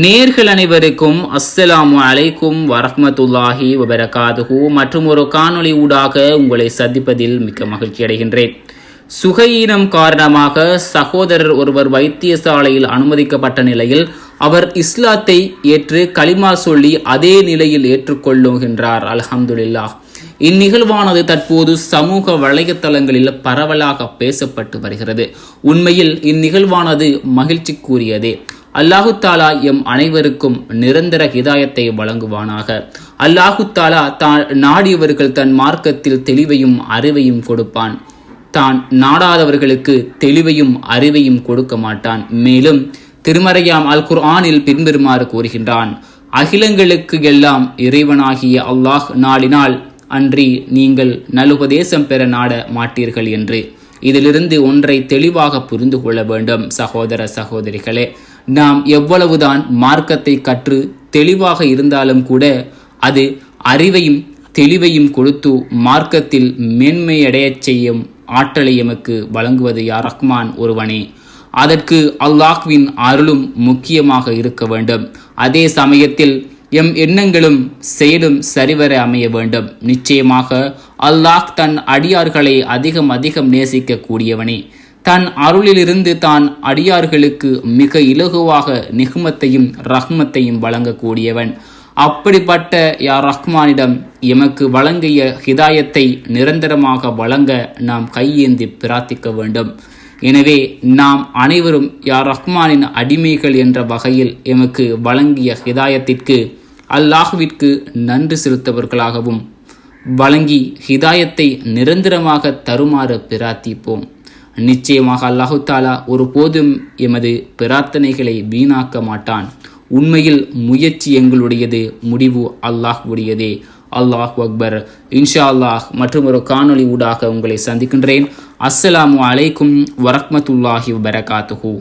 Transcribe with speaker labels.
Speaker 1: நேர்கள் அனைவருக்கும் அஸ்ஸலாமு அலைக்கும் வரஹமத்துல்லாஹி வபரகாதுஹு. மற்றும் ஒரு காணொளி ஊடாக உங்களை சந்திப்பதில் மிக்க மகிழ்ச்சி அடைகின்றேன். சுகையீனம் காரணமாக சகோதரர் ஒருவர் வைத்தியசாலையில் அனுமதிக்கப்பட்ட நிலையில் அவர் இஸ்லாத்தை ஏற்று களிமா சொல்லி அதே நிலையில் ஏற்றுக்கொள்ளுகின்றார். அலஹம்துல்லா இந்நிகழ்வானது தற்போது சமூக வலைத்தளங்களில் பரவலாக பேசப்பட்டு வருகிறது. உண்மையில் இந்நிகழ்வானது மகிழ்ச்சிக்குரியதே. அல்லாஹு தாலா எம் அனைவருக்கும் நிரந்தர ஹிதாயத்தை வழங்குவானாக. அல்லாஹு தாலா தான் நாடியவர்கள் தன் மார்க்கத்தில் தெளிவையும் அறிவையும் கொடுப்பான். தான் நாடாதவர்களுக்கு தெளிவையும் அறிவையும் கொடுக்க மாட்டான். மேலும் திருமறையாம் அல் குர்ஆனில் பின்வருமாறு கூறுகின்றான் அகிலங்களுக்கு எல்லாம் இறைவனாகிய அல்லாஹ் நாடினால் அன்றி நீங்கள் நலுபதேசம் பெற நாட மாட்டீர்கள் என்று. இதிலிருந்து ஒன்றை தெளிவாக புரிந்து கொள்ள வேண்டும் சகோதர சகோதரிகளே. நாம் எவ்வளவுதான் மார்க்கத்தை கற்று தெளிவாக இருந்தாலும் கூட அது அறிவையும் தெளிவையும் கொடுத்து மார்க்கத்தில் மேன்மையடையச் செய்யும் ஆற்றலை எமக்கு வழங்குவது யார் ரஹ்மான் ஒருவனே. அதற்கு அல்லாஹ்வின் அருளும் முக்கியமாக இருக்க வேண்டும். அதே சமயத்தில் எம் எண்ணங்களும் செயலும் சரிவர அமைய வேண்டும். நிச்சயமாக அல்லாஹ் தன் அடியார்களை அதிகம் அதிகம் நேசிக்க கூடியவனே தன் அருளிலிருந்து தான் அடியார்களுக்கு மிக இலகுவாக நிகுமத்தையும் ரஹ்மத்தையும் வழங்கக்கூடியவன். அப்படிப்பட்ட யார் ரஹ்மானிடம் எமக்கு வழங்கிய ஹிதாயத்தை நிரந்தரமாக வழங்க நாம் கையேந்தி பிரார்த்திக்க வேண்டும். எனவே நாம் அனைவரும் யார் ரஹ்மானின் அடிமைகள் என்ற வகையில் எமக்கு வழங்கிய ஹிதாயத்திற்கு அல்லாஹுவிற்கு நன்றி செலுத்தவர்களாகவும் வழங்கி ஹிதாயத்தை நிரந்தரமாக தருமாறு பிரார்த்திப்போம். நிச்சயமாக அல்லாஹு தாலா ஒருபோதும் எமது பிரார்த்தனைகளை வீணாக்க மாட்டான். உண்மையில் முயற்சி எங்களுடையது முடிவு அல்லாஹ்வுடையதே. அல்லாஹ் அக்பர். இன்ஷா அல்லாஹ் மற்றும் ஒரு காணொளி ஊடாக உங்களை சந்திக்கின்றேன். அஸ்ஸலாமு அலைக்கும் வரக்மத்துல்லாஹி வரகாத்துஹூ